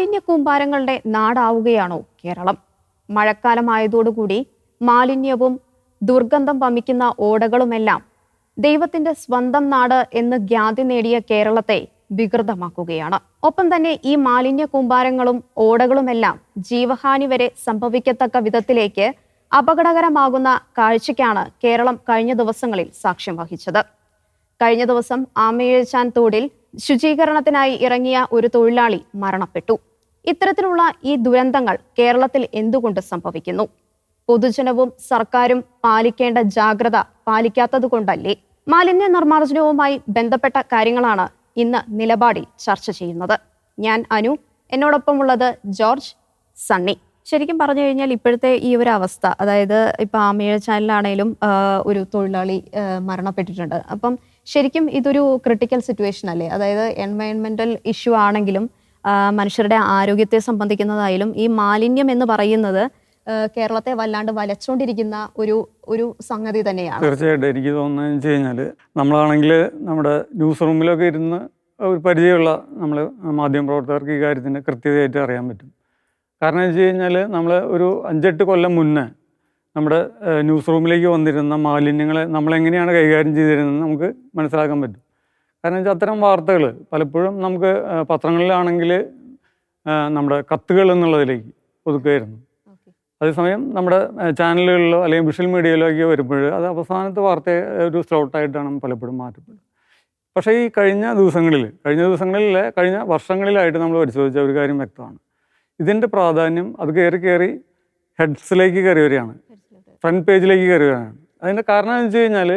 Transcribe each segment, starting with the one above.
മാലിന്യ കൂമ്പാരങ്ങളുടെ നാടാവുകയാണോ കേരളം? മഴക്കാലമായതോടുകൂടി മാലിന്യവും ദുർഗന്ധം വമിക്കുന്ന ഓടകളുമെല്ലാം ദൈവത്തിന്റെ സ്വന്തം നാട് എന്ന് ഖ്യാതി നേടിയ കേരളത്തെ വികൃതമാക്കുകയാണ്. ഒപ്പം തന്നെ ഈ മാലിന്യ കൂമ്പാരങ്ങളും ഓടകളുമെല്ലാം ജീവഹാനി വരെ സംഭവിക്കത്തക്ക വിധത്തിലേക്ക് അപകടകരമാകുന്ന കാഴ്ചയ്ക്കാണ് കേരളം കഴിഞ്ഞ ദിവസങ്ങളിൽ സാക്ഷ്യം വഹിച്ചത്. കഴിഞ്ഞ ദിവസം ആമയഴച്ചാൻ തോടിൽ ശുചീകരണത്തിനായി ഇറങ്ങിയ ഒരു തൊഴിലാളി മരണപ്പെട്ടു. ഇത്തരത്തിലുള്ള ഈ ദുരന്തങ്ങൾ കേരളത്തിൽ എന്തുകൊണ്ട് സംഭവിക്കുന്നു? പൊതുജനവും സർക്കാരും പാലിക്കേണ്ട ജാഗ്രത പാലിക്കാത്തതുകൊണ്ടല്ലേ മാലിന്യ നിർമ്മാർജനവുമായി ബന്ധപ്പെട്ട കാര്യങ്ങളാണ് ഇന്ന് നിലപാടിൽ ചർച്ച ചെയ്യുന്നത്. ഞാൻ അനു എന്നോടൊപ്പം ഉള്ളത് ജോർജ് സണ്ണി. ശരിക്കും പറഞ്ഞു കഴിഞ്ഞാൽ ഇപ്പോഴത്തെ ഈ ഒരു അവസ്ഥ അതായത് ഇപ്പൊ ആമേഴ ചാനലാണേലും ഒരു തൊഴിലാളി മരണപ്പെട്ടിട്ടുണ്ട്. അപ്പം ശരിക്കും ഇതൊരു ക്രിട്ടിക്കൽ സിറ്റുവേഷൻ അല്ലേ? അതായത് എൻവയൺമെന്റൽ ഇഷ്യൂ ആണെങ്കിലും മനുഷ്യരുടെ ആരോഗ്യത്തെ സംബന്ധിക്കുന്നതായാലും ഈ മാലിന്യം എന്ന് പറയുന്നത് കേരളത്തെ വല്ലാണ്ട് വലച്ചുകൊണ്ടിരിക്കുന്ന ഒരു ഒരു സംഗതി തന്നെയാണ്. തീർച്ചയായിട്ടും എനിക്ക് തോന്നുന്നത് വെച്ച് കഴിഞ്ഞാൽ നമ്മളാണെങ്കിൽ നമ്മുടെ ന്യൂസ് റൂമിലൊക്കെ ഇരുന്ന് ഒരു പരിചയമുള്ള നമ്മൾ മാധ്യമ പ്രവർത്തകർക്ക് ഈ കാര്യത്തിന് കൃത്യതയായിട്ട് അറിയാൻ പറ്റും. കാരണം വെച്ച് കഴിഞ്ഞാൽ നമ്മൾ ഒരു അഞ്ചെട്ട് കൊല്ലം മുന്നേ നമ്മുടെ ന്യൂസ് റൂമിലേക്ക് വന്നിരുന്ന മാലിന്യങ്ങളെ നമ്മളെങ്ങനെയാണ് കൈകാര്യം ചെയ്തിരുന്നത് നമുക്ക് മനസ്സിലാക്കാൻ പറ്റും. കാരണം വെച്ചാൽ അത്തരം വാർത്തകൾ പലപ്പോഴും നമുക്ക് പത്രങ്ങളിലാണെങ്കിൽ നമ്മുടെ കത്തുകൾ എന്നുള്ളതിലേക്ക് ഒതുക്കുകയായിരുന്നു. അതേസമയം നമ്മുടെ ചാനലുകളിലോ അല്ലെങ്കിൽ വിഷ്വൽ മീഡിയയിലോ ഒക്കെ വരുമ്പോൾ അത് അവസാനത്തെ വാർത്ത ഒരു സ്ലോട്ടായിട്ടാണ് പലപ്പോഴും മാറ്റപ്പെടുന്നത്. പക്ഷേ ഈ കഴിഞ്ഞ ദിവസങ്ങളിൽ കഴിഞ്ഞ ദിവസങ്ങളിൽ കഴിഞ്ഞ വർഷങ്ങളിലായിട്ട് നമ്മൾ പരിശോധിച്ച ഒരു കാര്യം വ്യക്തമാണ്. ഇതിന്റെ പ്രാധാന്യം അത് കയറി കയറി ഹെഡ്സിലേക്ക് കയറി വരികയാണ്. ഫ്രണ്ട് പേജിലേക്ക് കയറി വരികയാണ്. അതിന്റെ കാരണം എന്ന് വെച്ച് കഴിഞ്ഞാൽ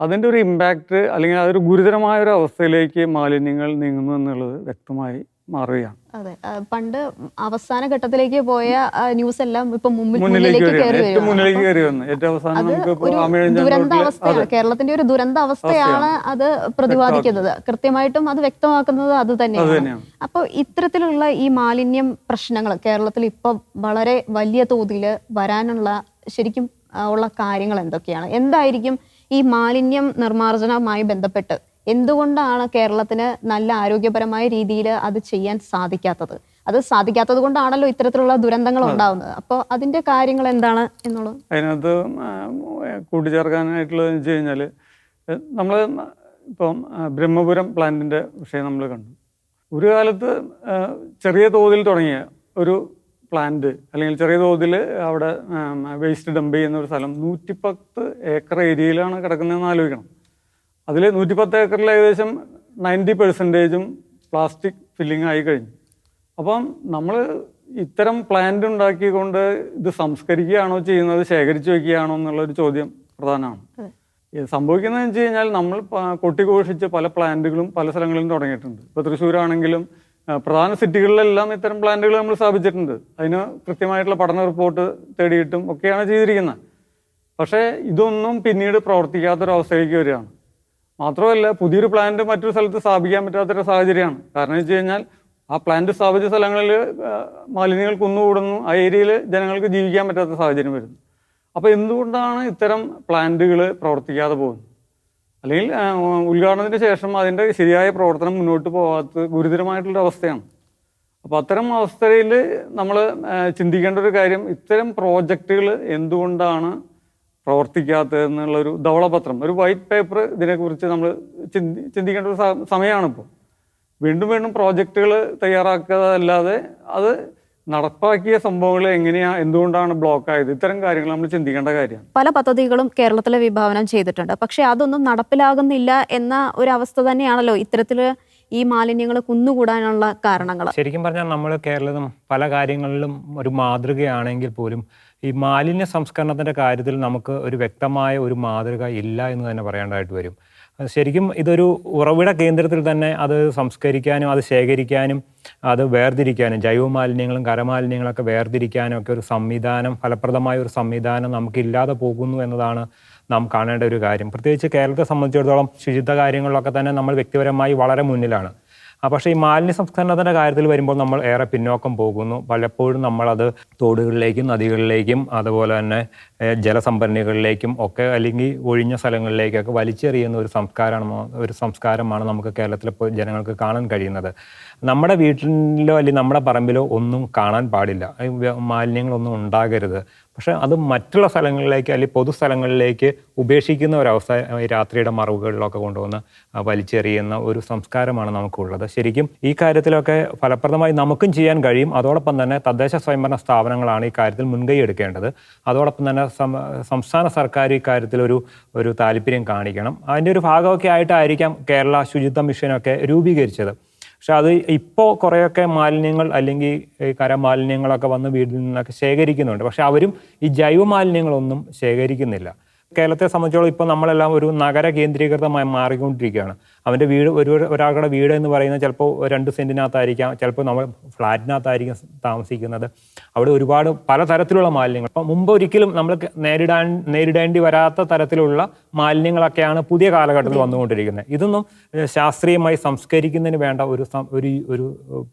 അതിന്റെ ഒരു ഇമ്പാക്റ്റ് അല്ലെങ്കിൽ അതൊരു ഗുരുതരമായ ഒരു അവസ്ഥയിലേക്ക് മാലിന്യങ്ങൾ നീങ്ങുന്നു എന്നുള്ളത് വ്യക്തമായി മാറുകയാണ്. അതെ. പണ്ട് അവസാന ഘട്ടത്തിലേക്ക് പോയ ന്യൂസ് എല്ലാം ഇപ്പൊ മുന്നിലേക്ക് മുന്നിലേക്ക് കയറി വന്നു. ഏറ്റവും അവസാനം നമുക്ക് കേരളത്തിന്റെ ഒരു ദുരന്ത അവസ്ഥയാണ്. അത്. പ്രതിപാദിക്കുന്നത്. കൃത്യമായിട്ടും അത് വ്യക്തമാക്കുന്നത് അത് തന്നെയാണ്. അപ്പൊ അപ്പോൾ ഇത്തരത്തിലുള്ള ഈ മാലിന്യം പ്രശ്നങ്ങൾ കേരളത്തിൽ ഇപ്പൊ വളരെ വലിയ തോതിൽ വരാനുള്ള ശരിക്കും ഉള്ള കാര്യങ്ങൾ എന്തൊക്കെയാണ്? എന്തായിരിക്കും ഈ മാലിന്യം നിർമ്മാർജനവുമായി ബന്ധപ്പെട്ട് എന്തുകൊണ്ടാണ് കേരളത്തിന് നല്ല ആരോഗ്യപരമായ രീതിയിൽ അത് ചെയ്യാൻ സാധിക്കാത്തത്? അത് സാധിക്കാത്തത് കൊണ്ടാണല്ലോ ഇത്തരത്തിലുള്ള ദുരന്തങ്ങൾ ഉണ്ടാവുന്നത്. അപ്പോൾ അതിന്റെ കാര്യങ്ങൾ എന്താണ് എന്നുള്ളത്? അതിനകത്ത് കൂട്ടിച്ചേർക്കാനായിട്ടുള്ളത് വെച്ച് കഴിഞ്ഞാൽ നമ്മൾ ഇപ്പം ബ്രഹ്മപുരം പ്ലാന്റിന്റെ വിഷയം നമ്മൾ കണ്ടു. ഒരു കാലത്ത് ചെറിയ തോതിൽ തുടങ്ങിയ ഒരു പ്ലാന്റ് അല്ലെങ്കിൽ ചെറിയ തോതിൽ അവിടെ വേസ്റ്റ് ഡംപ് ചെയ്യുന്ന ഒരു സ്ഥലം നൂറ്റിപ്പത്ത് ഏക്കർ ഏരിയയിലാണ് കിടക്കുന്നതെന്ന് ആലോചിക്കണം. അതിൽ നൂറ്റിപ്പത്ത് ഏക്കറിൽ ഏകദേശം നയന്റി പെർസെന്റേജും പ്ലാസ്റ്റിക് ഫില്ലിംഗ് ആയി കഴിഞ്ഞു. അപ്പം നമ്മൾ ഇത്തരം പ്ലാന്റ് ഉണ്ടാക്കിക്കൊണ്ട് ഇത് സംസ്കരിക്കുകയാണോ ചെയ്യുന്നത് ശേഖരിച്ചു വെക്കുകയാണോ എന്നുള്ളൊരു ചോദ്യം പ്രധാനമാണ്. സംഭവിക്കുന്നതെന്ന് വെച്ച് കഴിഞ്ഞാൽ നമ്മൾ കൊട്ടിഘോഷിച്ച് പല പ്ലാന്റുകളും പല സ്ഥലങ്ങളിലും തുടങ്ങിയിട്ടുണ്ട്. ഇപ്പോൾ തൃശ്ശൂരാണെങ്കിലും പ്രധാന സിറ്റികളിലെല്ലാം ഇത്തരം പ്ലാന്റുകൾ നമ്മൾ സ്ഥാപിച്ചിട്ടുണ്ട്. അതിന് കൃത്യമായിട്ടുള്ള പഠന റിപ്പോർട്ട് തേടിയിട്ടും ഒക്കെയാണ് ചെയ്തിരിക്കുന്നത്. പക്ഷേ ഇതൊന്നും പിന്നീട് പ്രവർത്തിക്കാത്തൊരവസ്ഥയിലേക്ക് വരികയാണ്. മാത്രമല്ല പുതിയൊരു പ്ലാന്റ് മറ്റൊരു സ്ഥലത്ത് സ്ഥാപിക്കാൻ പറ്റാത്തൊരു സാഹചര്യമാണ്. കാരണം വെച്ച് കഴിഞ്ഞാൽ ആ പ്ലാന്റ് സ്ഥാപിച്ച സ്ഥലങ്ങളിൽ മാലിന്യങ്ങൾ കുന്നുകൂടുന്നു ആ ഏരിയയിൽ ജനങ്ങൾക്ക് ജീവിക്കാൻ പറ്റാത്ത സാഹചര്യം വരുന്നു. അപ്പോൾ എന്തുകൊണ്ടാണ് ഇത്തരം പ്ലാന്റുകൾ പ്രവർത്തിക്കാതെ പോകുന്നത്? അല്ലെങ്കിൽ ഉദ്ഘാടനത്തിന് ശേഷം അതിന്റെ ശരിയായ പ്രവർത്തനം മുന്നോട്ട് പോകാത്ത ഗുരുതരമായിട്ടുള്ള അവസ്ഥയാണ്. അപ്പോൾ അത്തരം അവസ്ഥയിൽ നമ്മൾ ചിന്തിക്കേണ്ട ഒരു കാര്യം ഇത്തരം പ്രോജക്റ്റുകൾ എന്തുകൊണ്ടാണ് പ്രവർത്തിക്കാത്തത് എന്നുള്ളൊരു ധവളപത്രം ഒരു വൈറ്റ് പേപ്പർ ഇതിനെക്കുറിച്ച് നമ്മൾ ചിന്തി ചിന്തിക്കേണ്ട ഒരു സമയമാണിപ്പോൾ. വീണ്ടും വീണ്ടും പ്രോജക്റ്റുകൾ തയ്യാറാക്കാതല്ലാതെ അത് നടപ്പാക്കിയ സംഭവങ്ങൾ എങ്ങനെയാ? എന്തുകൊണ്ടാണ് ബ്ലോക്ക് ആയത്? ഇത്തരം കാര്യങ്ങൾ നമ്മൾ ചിന്തിക്കേണ്ട കാര്യമാണ്. പല പദ്ധതികളും കേരളത്തിലെ വിഭാവനം ചെയ്തിട്ടുണ്ട്. പക്ഷെ അതൊന്നും നടപ്പിലാകുന്നില്ല എന്ന ഒരു അവസ്ഥ തന്നെയാണല്ലോ ഇത്തരത്തിൽ ഈ മാലിന്യങ്ങൾ കുന്നുകൂടാനുള്ള കാരണങ്ങൾ. ശരിക്കും പറഞ്ഞാൽ നമ്മൾ കേരളത്തിൽ പല കാര്യങ്ങളിലും ഒരു മാതൃകയാണെങ്കിൽ പോലും ഈ മാലിന്യ സംസ്കരണത്തിന്റെ കാര്യത്തിൽ നമുക്ക് ഒരു വ്യക്തമായ ഒരു മാതൃക ഇല്ല എന്ന് തന്നെ പറയേണ്ടതായിട്ട് വരും. ശരിക്കും ഇതൊരു ഉറവിട കേന്ദ്രത്തിൽ തന്നെ അത് സംസ്കരിക്കാനും അത് ശേഖരിക്കാനും അത് വേർതിരിക്കാനും ജൈവ മാലിന്യങ്ങളും കരമാലിന്യങ്ങളൊക്കെ വേർതിരിക്കാനും ഒക്കെ ഒരു സംവിധാനം ഫലപ്രദമായ ഒരു സംവിധാനം നമുക്കില്ലാതെ പോകുന്നു എന്നതാണ് നാം കാണേണ്ട ഒരു കാര്യം. പ്രത്യേകിച്ച് കേരളത്തെ സംബന്ധിച്ചിടത്തോളം ശുചിത്വ കാര്യങ്ങളിലൊക്കെ തന്നെ നമ്മൾ വ്യക്തിപരമായി വളരെ മുന്നിലാണ്. പക്ഷേ ഈ മാലിന്യ സംസ്കരണത്തിന്റെ കാര്യത്തിൽ വരുമ്പോൾ നമ്മൾ ഏറെ പിന്നോക്കം പോകുന്നു. പലപ്പോഴും നമ്മളത് തോടുകളിലേക്കും നദികളിലേക്കും അതുപോലെ തന്നെ ജലസംഭരണികളിലേക്കും ഒക്കെ അല്ലെങ്കിൽ ഒഴിഞ്ഞ സ്ഥലങ്ങളിലേക്കൊക്കെ വലിച്ചെറിയുന്ന ഒരു സംസ്കാരമാണ് ഒരു സംസ്കാരമാണ് നമുക്ക് കേരളത്തിലെ ജനങ്ങൾക്ക് കാണാൻ കഴിയുന്നത്. നമ്മുടെ വീട്ടിലോ അല്ലെങ്കിൽ നമ്മുടെ പറമ്പിലോ ഒന്നും കാണാൻ പാടില്ല. മാലിന്യങ്ങളൊന്നും ഉണ്ടാകരുത്. പക്ഷെ അത് മറ്റുള്ള സ്ഥലങ്ങളിലേക്ക് അല്ലെങ്കിൽ പൊതുസ്ഥലങ്ങളിലേക്ക് ഉപേക്ഷിക്കുന്ന ഒരവസ്ഥ രാത്രിയുടെ മറവുകളിലൊക്കെ കൊണ്ടുവന്ന് വലിച്ചെറിയുന്ന ഒരു സംസ്കാരമാണ് നമുക്കുള്ളത്. ശരിക്കും ഈ കാര്യത്തിലൊക്കെ ഫലപ്രദമായി നമുക്കും ചെയ്യാൻ കഴിയും. അതോടൊപ്പം തന്നെ തദ്ദേശ സ്വയംഭരണ സ്ഥാപനങ്ങളാണ് ഈ കാര്യത്തിൽ മുൻകൈ എടുക്കേണ്ടത്. അതോടൊപ്പം തന്നെ സംസ്ഥാന സർക്കാർ ഈ കാര്യത്തിൽ ഒരു ഒരു താല്പര്യം കാണിക്കണം. അതിന്റെ ഒരു ഭാഗമൊക്കെ ആയിട്ടായിരിക്കാം കേരള ശുചിത്വ മിഷനൊക്കെ രൂപീകരിച്ചത്. പക്ഷെ അത് ഇപ്പോൾ കുറേയൊക്കെ മാലിന്യങ്ങൾ അല്ലെങ്കിൽ കരമാലിന്യങ്ങളൊക്കെ വന്ന് വീട്ടിൽ നിന്നൊക്കെ ശേഖരിക്കുന്നുണ്ട്. പക്ഷെ അവരും ഈ ജൈവ മാലിന്യങ്ങളൊന്നും ശേഖരിക്കുന്നില്ല. കേരളത്തെ സംബന്ധിച്ചോളം ഇപ്പോൾ നമ്മളെല്ലാം ഒരു നഗര കേന്ദ്രീകൃതമായി മാറിക്കൊണ്ടിരിക്കുകയാണ്. അവന്റെ വീട് ഒരു ഒരാളുടെ വീട് എന്ന് പറയുന്നത് ചിലപ്പോൾ രണ്ട് സെന്റിനകത്തായിരിക്കാം ചിലപ്പോൾ നമ്മൾ ഫ്ലാറ്റിനകത്തായിരിക്കും താമസിക്കുന്നത്. അവിടെ ഒരുപാട് പലതരത്തിലുള്ള മാലിന്യങ്ങൾ. അപ്പോൾ മുമ്പ് ഒരിക്കലും നമ്മൾ നേരിടാൻ നേരിടേണ്ടി വരാത്ത തരത്തിലുള്ള മാലിന്യങ്ങളൊക്കെയാണ് പുതിയ കാലഘട്ടത്തിൽ വന്നുകൊണ്ടിരിക്കുന്നത്. ഇതൊന്നും ശാസ്ത്രീയമായി സംസ്കരിക്കുന്നതിന് വേണ്ട ഒരു ഒരു ഒരു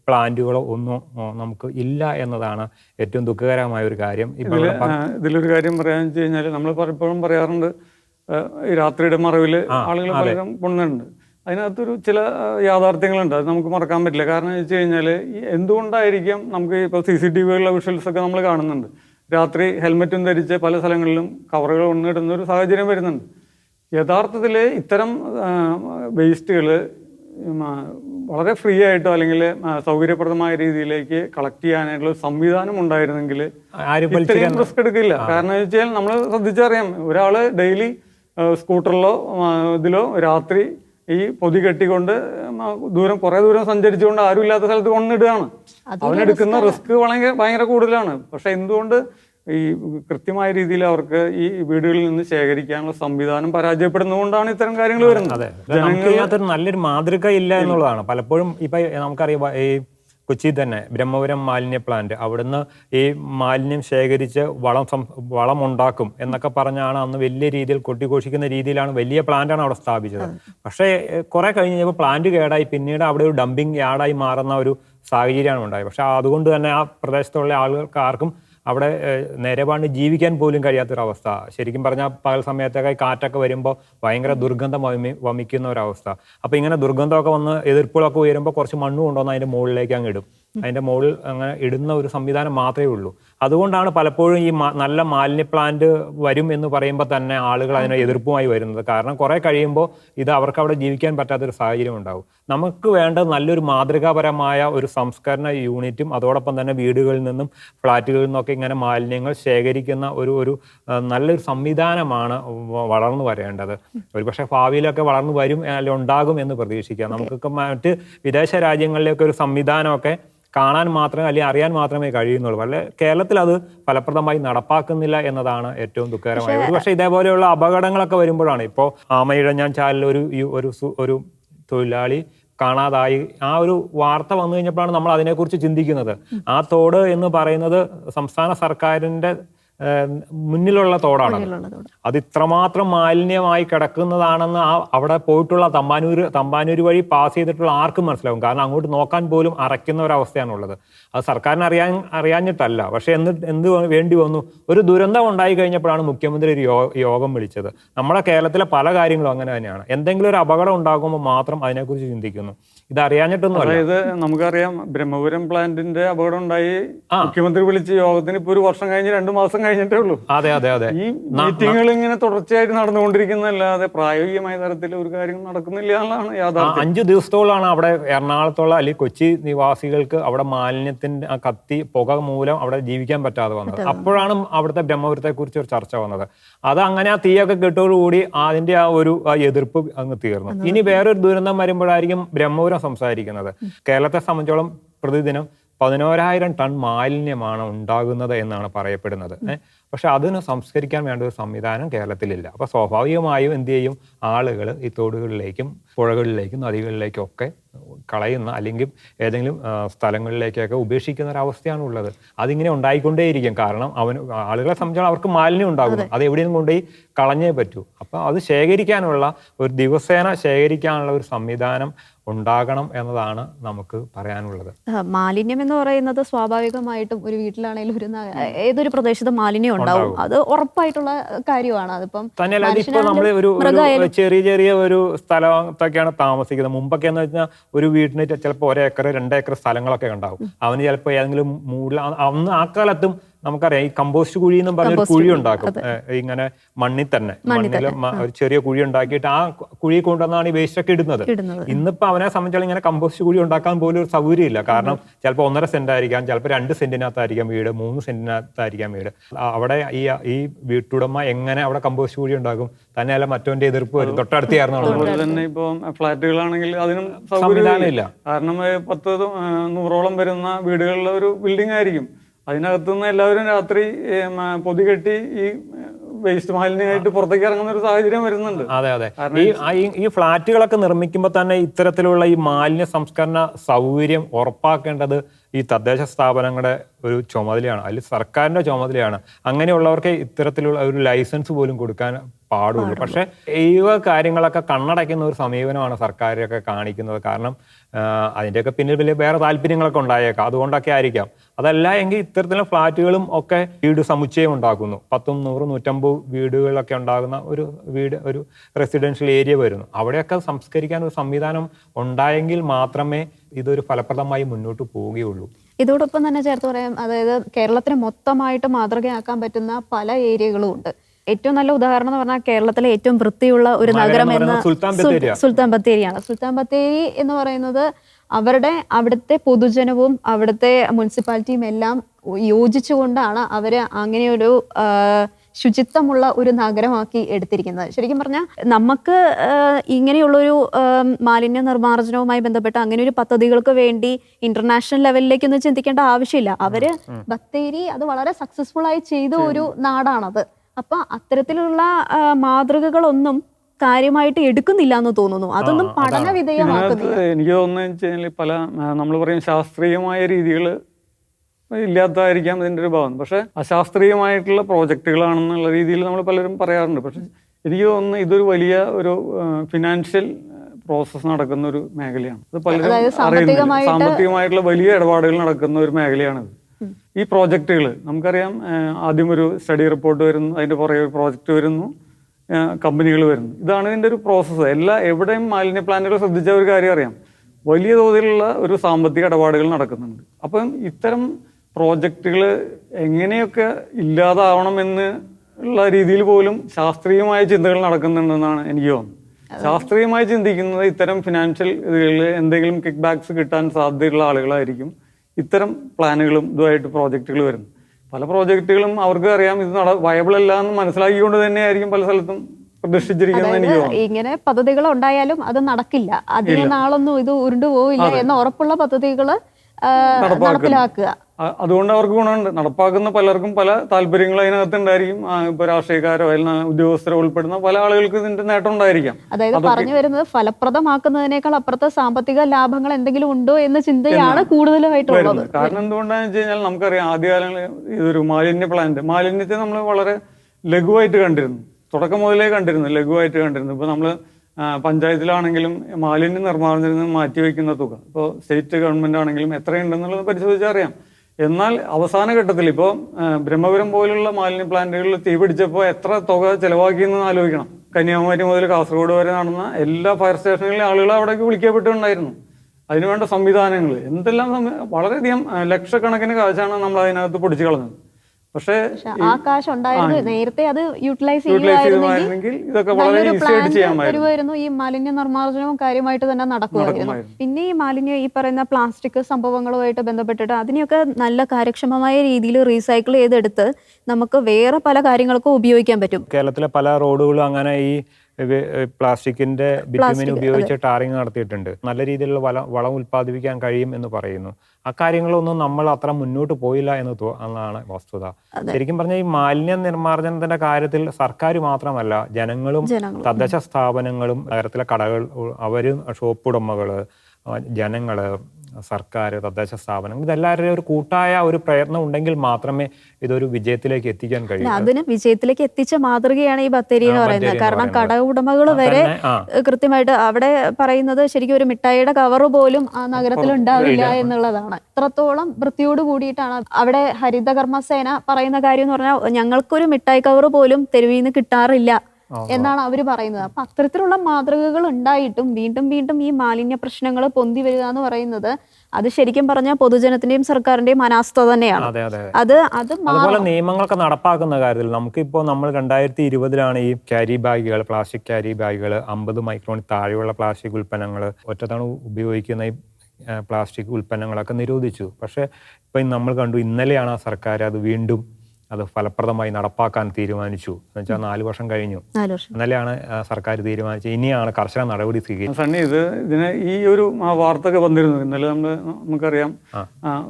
പ്ലാന്റുകളോ ഒന്നും നമുക്ക് ഇല്ല എന്നതാണ് ഏറ്റവും ദുഃഖകരമായ ഒരു കാര്യം. ഇതിലൊരു കാര്യം പറയാന്ന് വെച്ച് കഴിഞ്ഞാൽ നമ്മൾ പലപ്പോഴും പറയാറുണ്ട് ഈ രാത്രിയുടെ മറവിൽ ആളുകൾ പലരും പൊണ്ണുന്നുണ്ട്. അതിനകത്തൊരു ചില യാഥാർത്ഥ്യങ്ങളുണ്ട്. അത് നമുക്ക് മറക്കാൻ പറ്റില്ല. കാരണം എന്ന് വെച്ച് കഴിഞ്ഞാൽ എന്തുകൊണ്ടായിരിക്കും നമുക്ക് ഇപ്പോൾ സി സി ടി വികളുടെ വിഷ്വൽസ് ഒക്കെ നമ്മൾ കാണുന്നുണ്ട്? രാത്രി ഹെൽമെറ്റും ധരിച്ച് പല സ്ഥലങ്ങളിലും കവറുകൾ ഒന്നിടുന്ന ഒരു സാഹചര്യം വരുന്നുണ്ട്. യഥാർത്ഥത്തിൽ ഇത്തരം വേസ്റ്റുകൾ വളരെ ഫ്രീ ആയിട്ടോ അല്ലെങ്കിൽ സൗകര്യപ്രദമായ രീതിയിലേക്ക് കളക്ട് ചെയ്യാനായിട്ടുള്ള സംവിധാനം ഉണ്ടായിരുന്നെങ്കിൽ ആരും ഇത്രയും റിസ്ക് എടുക്കില്ല. കാരണം എന്ന് വെച്ചാൽ നമ്മൾ ശ്രദ്ധിച്ചറിയാം. ഒരാൾ ഡെയിലി സ്കൂട്ടറിലോ ഇതിലോ രാത്രി ഈ പൊതി കെട്ടിക്കൊണ്ട് ദൂരം കുറെ ദൂരം സഞ്ചരിച്ചുകൊണ്ട് ആരും ഇല്ലാത്ത സ്ഥലത്ത് കൊണ്ടിടുകയാണ് അവനെടുക്കുന്ന റിസ്ക് വളരെ ഭയങ്കര കൂടുതലാണ്. പക്ഷെ എന്തുകൊണ്ട് ഈ കൃത്യമായ രീതിയിൽ അവർക്ക് ഈ വീടുകളിൽ നിന്ന് ശേഖരിക്കാനുള്ള സംവിധാനം പരാജയപ്പെടുന്നതുകൊണ്ടാണ് ഇത്തരം കാര്യങ്ങൾ വരുന്നത്? നല്ലൊരു മാതൃക ഇല്ല. എന്നുള്ളതാണ്. പലപ്പോഴും ഇപ്പൊ നമുക്കറിയാം ഈ കൊച്ചി തന്നെ ബ്രഹ്മപുരം മാലിന്യ പ്ലാന്റ് അവിടുന്ന് ഈ മാലിന്യം ശേഖരിച്ച് വളം സം വളം ഉണ്ടാക്കും എന്നൊക്കെ പറഞ്ഞാണ് അന്ന് വലിയ രീതിയിൽ കൊട്ടിഘോഷിക്കുന്ന രീതിയിലാണ് വലിയ പ്ലാന്റാണ് അവിടെ സ്ഥാപിച്ചത്. പക്ഷേ കുറെ കഴിഞ്ഞ് കഴിഞ്ഞപ്പോൾ പ്ലാന്റ് കേടായി. പിന്നീട് അവിടെ ഒരു ഡംപിങ് യാർഡായി മാറുന്ന ഒരു സാഹചര്യമാണ് ഉണ്ടായത്. പക്ഷേ അതുകൊണ്ട് തന്നെ ആ പ്രദേശത്തുള്ള ആളുകൾക്ക് ആർക്കും അവിടെ നേരെ നേരെപാണ്ട് ജീവിക്കാൻ പോലും കഴിയാത്തൊരവസ്ഥ. ശരിക്കും പറഞ്ഞാൽ പകൽ സമയത്തൊക്കെ കാറ്റൊക്കെ വരുമ്പോൾ ഭയങ്കര ദുർഗന്ധം വമി വമിക്കുന്ന ഒരവസ്ഥ അപ്പോൾ ഇങ്ങനെ ദുർഗന്ധമൊക്കെ വന്ന് എതിർപ്പുകളൊക്കെ ഉയരുമ്പോൾ കുറച്ച് മണ്ണ് കൊണ്ടുവന്ന് അതിന്റെ മുകളിലേക്ക് അങ്ങ് ഇടും. അതിന്റെ മുകളിൽ അങ്ങനെ ഇടുന്ന ഒരു സംവിധാനം മാത്രമേ ഉള്ളൂ. അതുകൊണ്ടാണ് പലപ്പോഴും ഈ നല്ല മാലിന്യ പ്ലാന്റ് വരും എന്ന് പറയുമ്പോൾ തന്നെ ആളുകൾ അതിനെ എതിർപ്പുമായി വരുന്നത്. കാരണം കുറെ കഴിയുമ്പോൾ ഇത് അവർക്ക് അവിടെ ജീവിക്കാൻ പറ്റാത്തൊരു സാഹചര്യം ഉണ്ടാവും. നമുക്ക് വേണ്ട നല്ലൊരു മാതൃകാപരമായ ഒരു സംസ്കരണ യൂണിറ്റും അതോടൊപ്പം തന്നെ വീടുകളിൽ നിന്നും ഫ്ളാറ്റുകളിൽ നിന്നൊക്കെ ഇങ്ങനെ മാലിന്യങ്ങൾ ശേഖരിക്കുന്ന ഒരു ഒരു നല്ലൊരു സംവിധാനമാണ് വളർന്നു വരേണ്ടത്. ഒരുപക്ഷെ ഭാവിയിലൊക്കെ വളർന്നു വരും അല്ലെങ്കിൽ ഉണ്ടാകും എന്ന് പ്രതീക്ഷിക്കാം. നമുക്കൊക്കെ മറ്റ് വിദേശ രാജ്യങ്ങളിലൊക്കെ ഒരു സംവിധാനമൊക്കെ കാണാൻ മാത്രമേ അല്ലെങ്കിൽ അറിയാൻ മാത്രമേ കഴിയുന്നുള്ളൂ. പക്ഷേ കേരളത്തിൽ അത് ഫലപ്രദമായി നടപ്പാക്കുന്നില്ല എന്നതാണ് ഏറ്റവും ദുഃഖകരമായ ഒരു പക്ഷേ ഇതേപോലെയുള്ള അപകടങ്ങളൊക്കെ വരുമ്പോഴാണ് ഇപ്പോൾ ആമയിഴഞ്ഞാൻ ചാലിൽ ഒരു ഒരു ഒരു തൊഴിലാളി കാണാതായി. ആ ഒരു വാർത്ത വന്നു കഴിഞ്ഞപ്പോഴാണ് നമ്മൾ അതിനെക്കുറിച്ച് ചിന്തിക്കുന്നത്. ആ തോട് എന്ന് പറയുന്നത് സംസ്ഥാന സർക്കാരിന്റെ ഏഹ്, മുന്നിലുള്ള തോടാണ് അത് ഇത്രമാത്രം മാലിന്യമായി കിടക്കുന്നതാണെന്ന് ആ അവിടെ പോയിട്ടുള്ള തമ്പാനൂർ തമ്പാനൂർ വഴി പാസ് ചെയ്തിട്ടുള്ള ആർക്കും മനസ്സിലാവും. കാരണം അങ്ങോട്ട് നോക്കാൻ പോലും അറയ്ക്കുന്ന ഒരവസ്ഥയാണുള്ളത്. അത് സർക്കാരിന് അറിയാൻ അറിയാഞ്ഞിട്ടല്ല. പക്ഷെ എന്ത് എന്ത് വേണ്ടി വന്നു? ഒരു ദുരന്തം ഉണ്ടായി കഴിഞ്ഞപ്പോഴാണ് മുഖ്യമന്ത്രി ഒരു യോഗം വിളിച്ചത്. നമ്മുടെ കേരളത്തിലെ പല കാര്യങ്ങളും അങ്ങനെ തന്നെയാണ്. എന്തെങ്കിലും ഒരു അപകടം ഉണ്ടാകുമ്പോൾ മാത്രം അതിനെക്കുറിച്ച് ചിന്തിക്കുന്നു. ഇത് അറിയാഞ്ഞിട്ടൊന്നും അതായത് നമുക്കറിയാം ബ്രഹ്മപുരം പ്ലാന്റിന്റെ അപകടം ഉണ്ടായി. മുഖ്യമന്ത്രി വിളിച്ച യോഗത്തിന് ഇപ്പൊ ഒരു വർഷം കഴിഞ്ഞ് രണ്ടു മാസം കഴിഞ്ഞിട്ടേ ഉള്ളൂ. അതെ അതെ അതെ. ഈ മീറ്റിങ്ങുകൾ ഇങ്ങനെ തുടർച്ചയായിട്ട് നടന്നുകൊണ്ടിരിക്കുന്നതല്ലാതെ പ്രായോഗികമായ തരത്തിൽ ഒരു കാര്യം നടക്കുന്നില്ല എന്നാണ് യാഥാർത്ഥ്യം. അഞ്ചു ദിവസത്തോളാണ് അവിടെ എറണാകുളത്തുള്ള അല്ലെങ്കിൽ കൊച്ചി നിവാസികൾക്ക് അവിടെ മാലിന്യത്തിന്റെ ആ കത്തി പുക മൂലം അവിടെ ജീവിക്കാൻ പറ്റാതെ വന്നത്. അപ്പോഴാണ് അവിടുത്തെ ബ്രഹ്മപുരത്തെ കുറിച്ച് ഒരു ചർച്ച വന്നത്. അത് അങ്ങനെ ആ തീയൊക്കെ കിട്ടോടുകൂടി അതിന്റെ ആ ഒരു എതിർപ്പ് അങ്ങ് തീർന്നു. ഇനി വേറൊരു ദുരന്തം വരുമ്പോഴായിരിക്കും ബ്രഹ്മപുരം സംസാരിക്കുന്നത്. കേരളത്തെ സംബന്ധിച്ചോളം പ്രതിദിനം പതിനോരായിരം ടൺ മാലിന്യമാണ് ഉണ്ടാകുന്നത് എന്നാണ് പറയപ്പെടുന്നത്. പക്ഷെ അതിന് സംസ്കരിക്കാൻ വേണ്ട ഒരു സംവിധാനം കേരളത്തിലില്ല. അപ്പൊ സ്വാഭാവികമായും എന്ത് ചെയ്യും? ആളുകൾ ഈ തോടുകളിലേക്കും പുഴകളിലേക്കും നദികളിലേക്കും ഒക്കെ കളയുന്ന അല്ലെങ്കിൽ ഏതെങ്കിലും സ്ഥലങ്ങളിലേക്കൊക്കെ ഉപേക്ഷിക്കുന്ന ഒരു അവസ്ഥയാണ് ഉള്ളത്. അതിങ്ങനെ ഉണ്ടായിക്കൊണ്ടേയിരിക്കും. കാരണം അവന് ആളുകളെ സംബന്ധിച്ചാൽ അവർക്ക് മാലിന്യം ഉണ്ടാകും അത് എവിടെയും കൊണ്ടുപോയി കളഞ്ഞേ പറ്റൂ. അപ്പൊ അത് ശേഖരിക്കാനുള്ള ഒരു ദിവസേന ശേഖരിക്കാനുള്ള ഒരു സംവിധാനം ഉണ്ടാകണം എന്നതാണ് നമുക്ക് പറയാനുള്ളത്. മാലിന്യം എന്ന് പറയുന്നത് സ്വാഭാവികമായിട്ടും ഒരു വീട്ടിലാണെങ്കിലും ഒരു ഏതൊരു പ്രദേശത്ത് മാലിന്യം ഉണ്ടാവും. അത് ഉറപ്പായിട്ടുള്ള കാര്യമാണ്. അതിപ്പം തന്നെയല്ല അതിപ്പോ നമ്മൾ ഒരു ഒരു ചെറിയ ചെറിയ ഒരു സ്ഥലത്തൊക്കെയാണ് താമസിക്കുന്നത്. മുമ്പൊക്കെ എന്ന് വെച്ചാൽ ഒരു വീടിന് ചിലപ്പോൾ ഒരേക്കർ രണ്ടേക്കർ സ്ഥലങ്ങളൊക്കെ ഉണ്ടാവും. അവന് ചിലപ്പോൾ ഏതെങ്കിലും മൂടിൽ അന്ന് ആ കാലത്തും നമുക്കറിയാം ഈ കമ്പോസ്റ്റ് കുഴി എന്നും പറഞ്ഞൊരു കുഴി ഉണ്ടാക്കും. ഇങ്ങനെ മണ്ണിൽ തന്നെ മണ്ണിൽ ഒരു ചെറിയ കുഴി ഉണ്ടാക്കിയിട്ട് ആ കുഴി കൊണ്ടുവന്നാണ് ഈ വേസ്റ്റ് ഒക്കെ ഇടുന്നത്. ഇന്നിപ്പോ അവനെ സംബന്ധിച്ചാൽ ഇങ്ങനെ കമ്പോസ്റ്റ് കുഴി ഉണ്ടാക്കാൻ പോലും ഒരു സൗകര്യമില്ല കാരണം ചിലപ്പോൾ ഒന്നര സെന്റ് ആയിരിക്കാം ചിലപ്പോൾ രണ്ട് സെന്റിനകത്തായിരിക്കാം വീട് മൂന്ന് സെന്റിനകത്തായിരിക്കാം വീട്. അവിടെ ഈ ഈ വീട്ടുടമ എങ്ങനെ അവിടെ കമ്പോസ്റ്റ് കുഴി ഉണ്ടാക്കും? തന്നെയല്ല മറ്റോന്റെ എതിർപ്പ് വരും. തൊട്ടടുത്തായിരുന്നു അതുപോലെ തന്നെ ഇപ്പോൾ ഫ്ലാറ്റുകളാണെങ്കിൽ അതിനും സംവിധാനം സൗകര്യമില്ല. ഇല്ല. കാരണം പത്ത് നൂറോളം വരുന്ന വീടുകളിലെ ഒരു ബിൽഡിംഗ് ആയിരിക്കും. അതിനകത്തുനിന്ന് എല്ലാവരും രാത്രി പൊതികെട്ടി പൊതി കെട്ടി ഈ വേസ്റ്റ് മാലിന്യമായിട്ട് പുറത്തേക്ക് ഇറങ്ങുന്ന ഒരു സാഹചര്യം വരുന്നുണ്ട്. അതെ അതെ. ഈ ഈ- ഫ്ളാറ്റുകളൊക്കെ നിർമ്മിക്കുമ്പോൾ തന്നെ ഇത്തരത്തിലുള്ള ഈ മാലിന്യ സംസ്കരണ സൗകര്യം ഉറപ്പാക്കേണ്ടത് ഈ തദ്ദേശ സ്ഥാപനങ്ങളുടെ ഒരു ചുമതലയാണ്. അതിൽ സർക്കാരിന്റെ ചുമതലയാണ്. അങ്ങനെയുള്ളവർക്ക് ഇത്തരത്തിലുള്ള ഒരു ലൈസൻസ് പോലും കൊടുക്കാൻ പാടുള്ളൂ. പക്ഷെ ഈ കാര്യങ്ങളൊക്കെ കണ്ണടയ്ക്കുന്ന ഒരു സമീപനമാണ് സർക്കാരൊക്കെ കാണിക്കുന്നത്. കാരണം അതിന്റെയൊക്കെ പിന്നിൽ വലിയ വേറെ താല്പര്യങ്ങളൊക്കെ ഉണ്ടായേക്കാം. അതുകൊണ്ടൊക്കെ ആയിരിക്കാം. അതല്ല എങ്കിൽ ഇത്തരത്തിലുള്ള ഫ്ലാറ്റുകളും ഒക്കെ വീട് സമുച്ചയം ഉണ്ടാക്കുന്നു. പത്തും നൂറും നൂറ്റമ്പത് വീടുകളൊക്കെ ഉണ്ടാകുന്ന ഒരു വീട് ഒരു റെസിഡൻഷ്യൽ ഏരിയ വരുന്നു. അവിടെയൊക്കെ സംസ്കരിക്കാൻ ഒരു സംവിധാനം ഉണ്ടായെങ്കിൽ മാത്രമേ ഇതൊരു ഫലപ്രദമായി മുന്നോട്ട് പോവുകയുള്ളൂ. ഇതോടൊപ്പം തന്നെ ചേർത്ത് പറയാം അതായത് കേരളത്തിന് മൊത്തമായിട്ട് മാതൃകയാക്കാൻ പറ്റുന്ന പല ഏരിയകളും ഉണ്ട്. ഏറ്റവും നല്ല ഉദാഹരണം എന്ന് പറഞ്ഞാൽ കേരളത്തിലെ ഏറ്റവും വൃത്തിയുള്ള ഒരു നഗരം എന്ന. സുൽത്താൻ ബത്തേരിയാണ്. സുൽത്താൻ ബത്തേരി എന്ന് പറയുന്നത് അവരുടെ അവിടുത്തെ പൊതുജനവും അവിടുത്തെ മുനിസിപ്പാലിറ്റിയും എല്ലാം യോജിച്ചുകൊണ്ടാണ് അവർ അങ്ങനെയൊരു ശുചിത്വമുള്ള ഒരു നഗരമാക്കി എടുത്തിരിക്കുന്നത്. ശരിക്കും പറഞ്ഞാൽ നമുക്ക് ഇങ്ങനെയുള്ളൊരു മാലിന്യ നിർമ്മാർജനവുമായി ബന്ധപ്പെട്ട അങ്ങനെ ഒരു പദ്ധതികൾക്ക് വേണ്ടി ഇന്റർനാഷണൽ ലെവലിലേക്കൊന്നും ചിന്തിക്കേണ്ട ആവശ്യമില്ല. അവർ ബത്തേരി അത് വളരെ സക്സസ്ഫുൾ ആയി ചെയ്ത ഒരു നാടാണത്. അപ്പൊ അത്തരത്തിലുള്ള മാതൃകകളൊന്നും കാര്യമായിട്ട് എടുക്കുന്നില്ല എന്ന് തോന്നുന്നു. അതൊന്നും പഠന വിധേയമാക്കുന്നില്ല എനിക്ക് തോന്നുന്നു പല നമ്മൾ പറയും ശാസ്ത്രീയമായ രീതികൾ ഇല്ലാത്തതായിരിക്കാം ഇതിന്റെ ഒരു ഭാവം പക്ഷേ അശാസ്ത്രീയമായിട്ടുള്ള പ്രോജക്റ്റുകളാണെന്നുള്ള രീതിയിൽ നമ്മൾ പലരും പറയാറുണ്ട്. പക്ഷെ എനിക്ക് തോന്നുന്നു ഇതൊരു വലിയ ഒരു ഫിനാൻഷ്യൽ പ്രോസസ്സ് നടക്കുന്ന ഒരു മേഖലയാണ്. അത് പലരും അറിയുന്നില്ല സാമ്പത്തികമായിട്ട് സാമ്പത്തികമായിട്ടുള്ള വലിയ ഇടപാടുകൾ നടക്കുന്ന ഒരു മേഖലയാണിത് ഈ പ്രോജക്റ്റുകൾ നമുക്കറിയാം ആദ്യം ഒരു സ്റ്റഡി റിപ്പോർട്ട് വരുന്നു അതിന്റെ പുറകെ ഒരു പ്രോജക്റ്റ് വരുന്നു. കമ്പനികൾ വരുന്നു. ഇതാണ് ഇതിന്റെ ഒരു പ്രോസസ്സ് എല്ലാ എവിടെയും മാലിന്യ പ്ലാന്റുകൾ ശ്രദ്ധിച്ച ഒരു കാര്യം അറിയാം. വലിയ തോതിലുള്ള ഒരു സാമ്പത്തിക ഇടപാടുകൾ നടക്കുന്നുണ്ട്. അപ്പം ഇത്തരം പ്രോജക്റ്റുകൾ എങ്ങനെയൊക്കെ ഇല്ലാതാവണമെന്ന് ഉള്ള രീതിയിൽ പോലും ശാസ്ത്രീയമായ ചിന്തകൾ നടക്കുന്നുണ്ടെന്നാണ് എനിക്ക് തോന്നുന്നത്. ശാസ്ത്രീയമായി ചിന്തിക്കുന്നത് ഇത്തരം ഫിനാൻഷ്യൽ ഇതുകളിൽ എന്തെങ്കിലും കിക്ക് ബാക്സ് കിട്ടാൻ സാധ്യതയുള്ള ആളുകളായിരിക്കും. ഇത്തരം പ്ലാനുകളും ഇതുമായിട്ട് പ്രോജക്റ്റുകൾ വരുന്നത് പല പ്രോജക്റ്റുകളും അവർക്ക് അറിയാം ഇത് നട വയബിൾ അല്ല എന്ന് മനസ്സിലാക്കിക്കൊണ്ട് തന്നെയായിരിക്കും പല സ്ഥലത്തും ഇങ്ങനെ പദ്ധതികൾ ഉണ്ടായാലും അത് നടക്കില്ല. അതിന് നാളൊന്നും ഇത് ഉരുണ്ടു പോവില്ല എന്ന ഉറപ്പുള്ള പദ്ധതികൾ നടപ്പിലാക്കുക. അതുകൊണ്ട് അവർക്ക് ഗുണമുണ്ട്. നടപ്പാക്കുന്ന പലർക്കും പല താല്പര്യങ്ങൾ അതിനകത്ത് ഉണ്ടായിരിക്കും. ഇപ്പൊ രാഷ്ട്രീയക്കാരോ അല്ലെങ്കിൽ ഉദ്യോഗസ്ഥരോ ഉൾപ്പെടുന്ന പല ആളുകൾക്ക് ഇതിന്റെ നേട്ടം ഉണ്ടായിരിക്കാം. അതായത് പറഞ്ഞു വരുന്നത് ഫലപ്രദമാക്കുന്നതിനേക്കാൾ അപ്പുറത്തെ സാമ്പത്തിക ലാഭങ്ങൾ എന്തെങ്കിലും ഉണ്ടോ എന്ന ചിന്തയാണ് കൂടുതലായിട്ടുള്ളത്. കാരണം എന്തുകൊണ്ടാണെന്ന് വെച്ച് കഴിഞ്ഞാൽ നമുക്കറിയാം ആദ്യകാലങ്ങളിൽ ഇതൊരു മാലിന്യ പ്ലാന്റ് മാലിന്യത്തെ നമ്മൾ വളരെ ലഘുവായിട്ട് കണ്ടിരുന്നു. തുടക്കം മുതലേ കണ്ടിരുന്നു ലഘുവായിട്ട് കണ്ടിരുന്നു. ഇപ്പൊ നമ്മൾ പഞ്ചായത്തിലാണെങ്കിലും മാലിന്യ നിർമ്മാർജനം മാറ്റിവെക്കുന്ന തുക. ഇപ്പോൾ സ്റ്റേറ്റ് ഗവൺമെന്റ് ആണെങ്കിലും എത്രയുണ്ടെന്നുള്ളത് പരിശോധിച്ചാൽ അറിയാം. എന്നാൽ അവസാന ഘട്ടത്തിൽ ഇപ്പോൾ ബ്രഹ്മപുരം പോലുള്ള മാലിന്യ പ്ലാന്റുകളിൽ തീ പിടിച്ചപ്പോൾ എത്ര തുക ചെലവാക്കിയെന്ന് ആലോചിക്കണം. കന്യാകുമാരി മുതൽ കാസർഗോഡ് വരെ നടന്ന എല്ലാ ഫയർ സ്റ്റേഷനുകളിലെ ആളുകൾ അവിടേക്ക് വിളിക്കപ്പെട്ടിട്ടുണ്ടായിരുന്നു. അതിനുവേണ്ട സംവിധാനങ്ങൾ എന്തെല്ലാം സംവി- വളരെയധികം ലക്ഷക്കണക്കിന് കാശാണ് നമ്മൾ അതിനകത്ത് പൊടിച്ചു കളഞ്ഞത്. പക്ഷേ ആ കാശ് ഉണ്ടായത് നേരത്തെ അത് യൂട്ടിലൈസ് ചെയ്യുമായിരുന്നെങ്കിൽ ഇതൊക്കെ വളരെ വരുമായിരുന്നു ഈ മാലിന്യ നിർമ്മാർജനവും കാര്യമായിട്ട് തന്നെ നടക്കുമായിരുന്നു. പിന്നെ ഈ മാലിന്യം ഈ പറയുന്ന പ്ലാസ്റ്റിക് സംഭവങ്ങളുമായിട്ട് ബന്ധപ്പെട്ടിട്ട് അതിനെയൊക്കെ നല്ല കാര്യക്ഷമമായ രീതിയിൽ റീസൈക്കിൾ ചെയ്തെടുത്ത് നമുക്ക് വേറെ പല കാര്യങ്ങൾക്കും ഉപയോഗിക്കാൻ പറ്റും. കേരളത്തിലെ പല റോഡുകളും അങ്ങനെ ഈ പ്ലാസ്റ്റിക്കിന്റെ ബിറ്റുമിൻ ഉപയോഗിച്ച് ടാറിങ് നടത്തിയിട്ടുണ്ട്. നല്ല രീതിയിലുള്ള വല വളം ഉൽപ്പാദിപ്പിക്കാൻ കഴിയും എന്ന് പറയുന്നു. അക്കാര്യങ്ങളൊന്നും നമ്മൾ അത്ര മുന്നോട്ട് പോയില്ല എന്ന് എന്നാണ് വസ്തുത. ശരിക്കും പറഞ്ഞാൽ ഈ മാലിന്യ നിർമ്മാർജനത്തിന്റെ കാര്യത്തിൽ സർക്കാർ മാത്രമല്ല ജനങ്ങളും. തദ്ദേശ സ്ഥാപനങ്ങളും നഗരത്തിലെ കടകൾ അവരും ഷോപ്പ് ഉടമകൾ ആ, ജനങ്ങൾ സർക്കാർ തദ്ദേശ സ്ഥാപനങ്ങൾ ഇതെല്ലാവരുടെയും ഒരു കൂട്ടായ ഒരു പ്രയത്നം ഉണ്ടെങ്കിൽ മാത്രമേ ഇതൊരു വിജയത്തിലേക്ക് എത്തിക്കാൻ കഴിയൂ. അതിന് വിജയത്തിലേക്ക് എത്തിച്ച മാതൃകയാണ് ഈ ബത്തേരി എന്ന് പറയുന്നത്. കാരണം കട ഉടമകൾ വരെ കൃത്യമായിട്ട് അവിടെ പറയുന്നത് ശരിക്കും ഒരു മിഠായിയുടെ കവർ പോലും ആ നഗരത്തിൽ ഉണ്ടാവില്ല എന്നുള്ളതാണ്. ഇത്രത്തോളം വൃത്തിയോട് കൂടിയിട്ടാണ് അവിടെ ഹരിതകർമ്മസേന പറയുന്ന കാര്യം എന്ന് പറഞ്ഞാൽ ഞങ്ങൾക്കൊരു മിഠായി കവർ പോലും തെരുവിൽ നിന്ന് കിട്ടാറില്ല. എന്നാണ് അവർ പറയുന്നത്. അപ്പൊ അത്തരത്തിലുള്ള മാതൃകകൾ ഉണ്ടായിട്ടും വീണ്ടും വീണ്ടും ഈ മാലിന്യ പ്രശ്നങ്ങൾ പൊന്തി വരിക എന്ന് പറയുന്നത് അത് ശരിക്കും പറഞ്ഞാൽ പൊതുജനത്തിന്റെയും സർക്കാരിന്റെയും അനാസ്ഥ തന്നെയാണ്. അതെ അതെ അതുപോലെ നിയമങ്ങളൊക്കെ നടപ്പാക്കുന്ന കാര്യത്തിൽ നമുക്കിപ്പോൾ നമ്മൾ രണ്ടായിരത്തി ഇരുപതിലാണ് ഈ ക്യാരി ബാഗുകൾ പ്ലാസ്റ്റിക് ക്യാരി ബാഗുകൾ അമ്പത് മൈക്രോണിൽ താഴെയുള്ള പ്ലാസ്റ്റിക് ഉൽപ്പന്നങ്ങൾ ഒറ്റത്തവണ ഉപയോഗിക്കുന്ന ഈ പ്ലാസ്റ്റിക് ഉൽപ്പന്നങ്ങളൊക്കെ നിരോധിച്ചു. പക്ഷേ ഇപ്പം നമ്മൾ കണ്ടു ഇന്നലെയാണ് ആ സർക്കാർ അത് വീണ്ടും അത് ഫലപ്രദമായി നടപ്പാക്കാൻ തീരുമാനിച്ചു. എന്ന് വെച്ചാൽ നാല് വർഷം കഴിഞ്ഞു. നാല് വർഷം. ഇന്നലെയാണ് ആ, സർക്കാർ തീരുമാനിച്ചത്. ഇനിയാണ് കർശന നടപടി സ്വീകരിച്ചത് സണ്ണി ഇത് ഇതിന് ഈ ഒരു വാർത്തയൊക്കെ വന്നിരുന്നു. ഇന്നലെ നമ്മൾ നമുക്കറിയാം.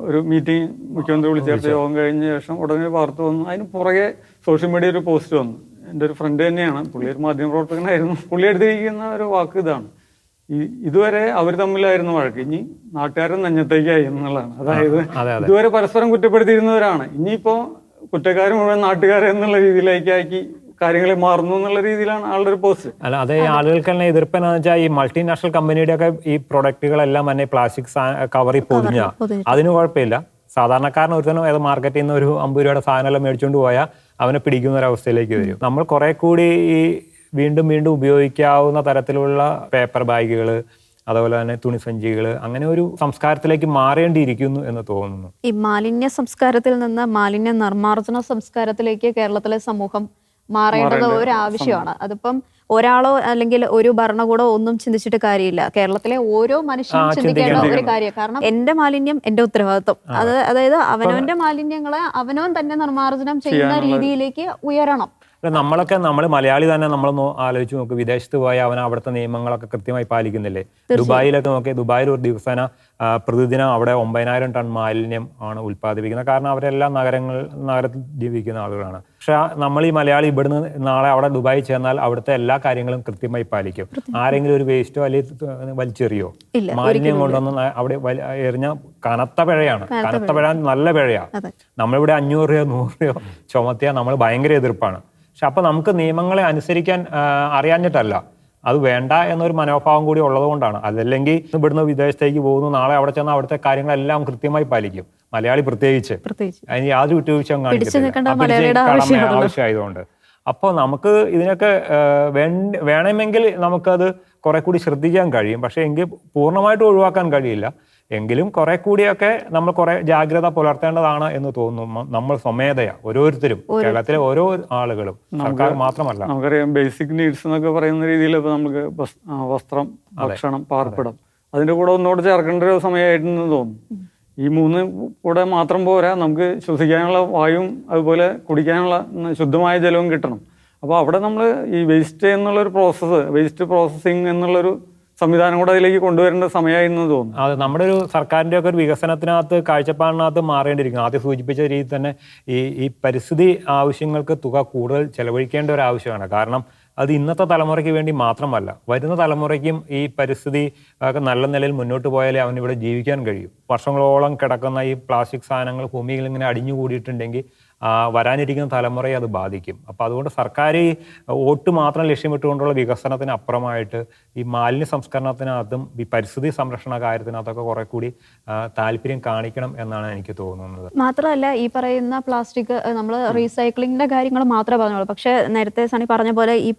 ഒരു മീറ്റിംഗ് മുഖ്യമന്ത്രി വിളിച്ചേർത്ത യോഗം കഴിഞ്ഞ ശേഷം ഉടനെ വാർത്ത വന്നു. അതിന് പുറകെ സോഷ്യൽ മീഡിയ ഒരു പോസ്റ്റ് വന്നു. എന്റെ ഒരു ഫ്രണ്ട് തന്നെയാണ്. പുള്ളി ഒരു മാധ്യമപ്രവർത്തകനായിരുന്നു പുള്ളി എടുത്തിരിക്കുന്ന ഒരു വാക്ക് ഇതാണ്. ഈ ഇതുവരെ അവർ തമ്മിലായിരുന്നു വഴക്ക്. ഇനി നാട്ടുകാരൻ നെഞ്ഞത്തേക്കായി എന്നുള്ളതാണ്. അതായത് അതെ, അതെ. ഇതുവരെ പരസ്പരം കുറ്റപ്പെടുത്തിയിരുന്നവരാണ്. ഇനിയിപ്പോ കുറ്റക്കാർ മുഴുവൻ നാട്ടുകാരെ എന്നുള്ള രീതിയിലേക്കാക്കി കാര്യങ്ങളെ മാറുന്നു എന്നുള്ള രീതിയിലാണ് ആളുടെ ഒരു പോസ്റ്റ് അല്ല അതെ ആളുകൾക്ക് തന്നെ എതിർപ്പ് എന്ന് വെച്ചാൽ ഈ മൾട്ടിനാഷണൽ കമ്പനിയുടെ ഒക്കെ ഈ പ്രൊഡക്റ്റുകളെല്ലാം തന്നെ പ്ലാസ്റ്റിക് കവറിൽ പൊതിഞ്ഞ. അതിന് കുഴപ്പമില്ല. സാധാരണക്കാരൻ ഒരുത്തനും ഏത് മാർക്കറ്റിൽ നിന്ന് ഒരു അമ്പത് രൂപയുടെ സാധനമെല്ലാം മേടിച്ചുകൊണ്ട് പോയാൽ അവനെ പിടിക്കുന്ന ഒരു അവസ്ഥയിലേക്ക് വരും. നമ്മൾ കുറെ കൂടി ഈ വീണ്ടും വീണ്ടും ഉപയോഗിക്കാവുന്ന തരത്തിലുള്ള പേപ്പർ ബാഗുകൾ അതുപോലെ തന്നെ തുണിസഞ്ചികൾ അങ്ങനെ ഒരു സംസ്കാരത്തിലേക്ക് മാറേണ്ടിയിരിക്കുന്നു എന്ന് തോന്നുന്നു. ഈ മാലിന്യ സംസ്കാരത്തിൽ നിന്ന് മാലിന്യ നിർമ്മാർജന സംസ്കാരത്തിലേക്ക് കേരളത്തിലെ സമൂഹം മാറേണ്ടത് ഒരു ആവശ്യമാണ് അതിപ്പം ഒരാളോ അല്ലെങ്കിൽ ഒരു ഭരണകൂടമോ ഒന്നും ചിന്തിച്ചിട്ട് കാര്യമില്ല. കേരളത്തിലെ ഓരോ മനുഷ്യനും ചിന്തിക്കേണ്ട ഒരു കാര്യം. കാരണം എന്റെ മാലിന്യം എന്റെ ഉത്തരവാദിത്വം. അത് അതായത് അവനവന്റെ മാലിന്യങ്ങളെ അവനവൻ തന്നെ നിർമ്മാർജനം ചെയ്യുന്ന രീതിയിലേക്ക് ഉയരണം. നമ്മളൊക്കെ നമ്മൾ മലയാളി തന്നെ നമ്മൾ ആലോചിച്ച് നോക്ക് വിദേശത്ത് പോയാൽ അവൻ അവിടുത്തെ നിയമങ്ങളൊക്കെ കൃത്യമായി പാലിക്കുന്നില്ലേ? ദുബായിലൊക്കെ നോക്കി ദുബായിൽ ഒരു ദിവസേന പ്രതിദിനം അവിടെ ഒമ്പതിനായിരം ടൺ മാലിന്യം ആണ് ഉൽപ്പാദിപ്പിക്കുന്നത്. കാരണം അവരെല്ലാം നഗരങ്ങൾ നഗരത്തിൽ ജീവിക്കുന്ന ആളുകളാണ്. പക്ഷെ നമ്മൾ ഈ മലയാളി ഇവിടുന്ന് നാളെ അവിടെ ദുബായി ചെന്നാൽ അവിടുത്തെ എല്ലാ കാര്യങ്ങളും കൃത്യമായി പാലിക്കും. ആരെങ്കിലും ഒരു വേസ്റ്റോ അല്ലെങ്കിൽ വലിച്ചെറിയോ? മാലിന്യം കൊണ്ടുവന്ന് അവിടെ എറിഞ്ഞ കനത്ത പിഴയാണ്. കനത്ത പിഴ. നല്ല പിഴയാണ്. നമ്മളിവിടെ അഞ്ഞൂറ് രൂപയോ നൂറ് രൂപയോ ചുമത്തിയാൽ നമ്മൾ ഭയങ്കര എതിർപ്പാണ്. പക്ഷെ അപ്പൊ നമുക്ക് നിയമങ്ങളെ അനുസരിക്കാൻ അറിയാഞ്ഞിട്ടല്ല. അത് വേണ്ട എന്നൊരു മനോഭാവം കൂടി ഉള്ളതുകൊണ്ടാണ് അതല്ലെങ്കിൽ ഇവിടുന്ന് വിദേശത്തേക്ക് പോകുന്നു നാളെ അവിടെ ചെന്ന് അവിടുത്തെ കാര്യങ്ങളെല്ലാം കൃത്യമായി പാലിക്കും. മലയാളി പ്രത്യേകിച്ച്. അതിന് യാതൊരു വിട്ടുവീഴ്ചയും കാണിക്കത്തില്ല. ആവശ്യമായതുകൊണ്ട്. അപ്പോൾ നമുക്ക് ഇതിനൊക്കെ വേ വേണമെങ്കിൽ നമുക്കത് കുറെ കൂടി ശ്രദ്ധിക്കാൻ കഴിയും. പക്ഷേ എങ്കിൽ പൂർണമായിട്ട് ഒഴിവാക്കാൻ കഴിയില്ല. എങ്കിലും കുറെ കൂടിയൊക്കെ നമ്മൾ കുറെ ജാഗ്രത പുലർത്തേണ്ടതാണ് എന്ന് തോന്നുന്നു. നമ്മൾ സ്വമേധയാ ഓരോരുത്തരും. കേരളത്തിലെ ഓരോ ആളുകളും. സർക്കാർ മാത്രമല്ല. നമുക്കറിയാം ബേസിക് നീഡ്സ് എന്നൊക്കെ പറയുന്ന രീതിയിൽ ഇപ്പൊ നമുക്ക് വസ്ത്രം ഭക്ഷണം പാർപ്പിടം അതിന്റെ കൂടെ ഒന്നുകൂടെ ചേർക്കേണ്ട ഒരു സമയമായിട്ടെന്ന് തോന്നുന്നു. ഈ മൂന്ന് കൂടെ മാത്രം പോരാ നമുക്ക് ശ്വസിക്കാനുള്ള വായുവും അതുപോലെ കുടിക്കാനുള്ള ശുദ്ധമായ ജലവും കിട്ടണം. അപ്പോൾ അവിടെ നമ്മൾ ഈ വേസ്റ്റ് എന്നുള്ളൊരു പ്രോസസ്സ് വേസ്റ്റ് പ്രോസസ്സിങ് എന്നുള്ളൊരു സംവിധാനം കൂടെ അതിലേക്ക് കൊണ്ടുവരേണ്ട സമയമായിരുന്നു തോന്നുന്നു. അത് നമ്മുടെ ഒരു സർക്കാരിന്റെ ഒക്കെ ഒരു വികസനത്തിനകത്ത് കാഴ്ചപ്പാടിനകത്ത് മാറേണ്ടിയിരിക്കുന്നു. ആദ്യം സൂചിപ്പിച്ച രീതിയിൽ തന്നെ ഈ ഈ പരിസ്ഥിതി ആവശ്യങ്ങൾക്ക് തുക കൂടുതൽ ചെലവഴിക്കേണ്ട ഒരു ആവശ്യമാണ്. കാരണം അത് ഇന്നത്തെ തലമുറയ്ക്ക് വേണ്ടി മാത്രമല്ല വരുന്ന തലമുറയ്ക്കും ഈ പരിസ്ഥിതി ഒക്കെ നല്ല നിലയിൽ മുന്നോട്ട് പോയാലേ അവനിവിടെ ജീവിക്കാൻ കഴിയും. വർഷങ്ങളോളം കിടക്കുന്ന ഈ പ്ലാസ്റ്റിക് സാധനങ്ങൾ ഭൂമിയിൽ ഇങ്ങനെ അടിഞ്ഞുകൂടിയിട്ടുണ്ടെങ്കിൽ വരാനിരിക്കുന്ന തലമുറയെ അത് ബാധിക്കും. അപ്പോൾ അതുകൊണ്ട് സർക്കാർ വോട്ട് മാത്രം ലക്ഷ്യമിട്ടുകൊണ്ടുള്ള വികസനത്തിന് അപ്പുറമായിട്ട് ഈ മാലിന്യ സംസ്കരണത്തിനകത്തും ഈ പരിസ്ഥിതി സംരക്ഷണ കാര്യത്തിനകത്തൊക്കെ കുറെ കൂടി താല്പര്യം കാണിക്കണം എന്നാണ് എനിക്ക് തോന്നുന്നത്. മാത്രമല്ല ഈ പറയുന്ന പ്ലാസ്റ്റിക് നമ്മൾ റീസൈക്ലിങ്ങിന്റെ കാര്യങ്ങൾ മാത്രമേ പറഞ്ഞോളൂ. പക്ഷേ നേരത്തെ സണി പറഞ്ഞ പോലെ ഈ